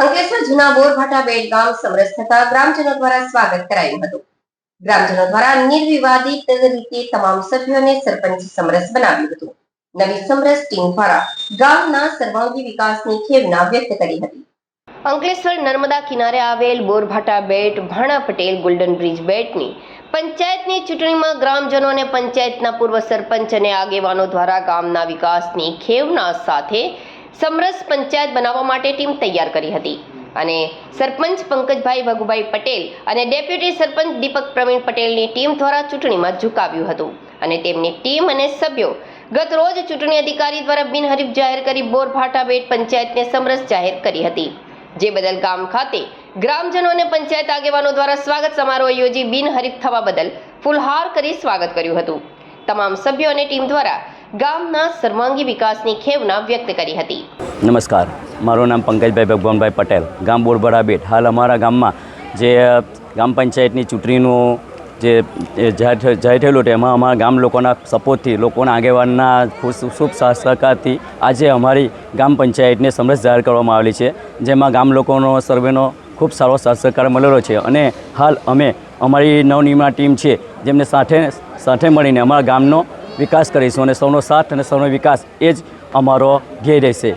અંકલેશ્વર જૂના બોરભાટા બેડગામ સમરસ થતા ગ્રામજનો દ્વારા સ્વાગત કરાયું હતું. ગ્રામજનો દ્વારા નિર્વિવાદિત રીતે તમામ સભ્યોને સરપંચ સમરસ બનાવ્યું હતું. નવી સમરસ ટીમ દ્વારા ગામના સર્વાંગી વિકાસની ખેવના વ્યક્ત કરી હતી. અંકલેશ્વર નર્મદા કિનારે આવેલ બોરભાટા બેટ, ભાણા પટેલ ગોલ્ડન બ્રિજ બેટની પંચાયતની ચૂંટણીમાં ગ્રામજનો અને પંચાયતના પૂર્વ સરપંચ અને આગેવાનો દ્વારા ગામના વિકાસની ખેવના સાથે સમરસ પંચાયત બનાવવા માટે ટીમ તૈયાર કરી હતી. અને સરપંચ પંકજભાઈ ભગુભાઈ પટેલ અને ડેપ્યુટી સરપંચ દીપક પ્રવીણ પટેલની ટીમ દ્વારા ચૂંટણીમાં ઝુકાવ્યું હતું. અને તેમની ટીમ અને સભ્યો ગત રોજ ચૂંટણી અધિકારી દ્વારા બિનહરીફ જાહેર કરી બોરભાટા બેટ પંચાયતને સમરસ જાહેર કરી હતી. જે બદલ ગામ ખાતે ગ્રામજનો અને પંચાયત આગેવાનો દ્વારા સ્વાગત સમારોહ યોજી બિનહરીફ થવા બદલ ફુલહાર કરી સ્વાગત કર્યું હતું. તમામ સભ્યો અને ટીમ દ્વારા ગામના સર્વાંગી વિકાસની ખેવના વ્યક્ત કરી હતી. નમસ્કાર. મારું નામ પંકજભાઈ ભગવાનભાઈ પટેલ. ગામ બોરબડા બેટ. હાલ અમારા ગામમાં જે ગ્રામ પંચાયતની ચૂંટણીનું જે જાહેર થયેલું હતું, એમાં અમારા ગામ લોકોના સપોર્ટથી, લોકોના આગેવાનના શુભ સહ- સહકારથી આજે અમારી ગામ પંચાયતને સમરસ જાહેર કરવામાં આવેલી છે, જેમાં ગામ લોકોનો સર્વેનો ખૂબ સારો સહકાર મળેલો છે. અને હાલ અમે અમારી નવનિર્માણ ટીમ છે, જેમને સાથે સાથે મળીને અમારા ગામનો વિકાસ કરીશું અને સૌનો સાથ અને સૌનો વિકાસ એ જ અમારો ધ્યેય રહેશે.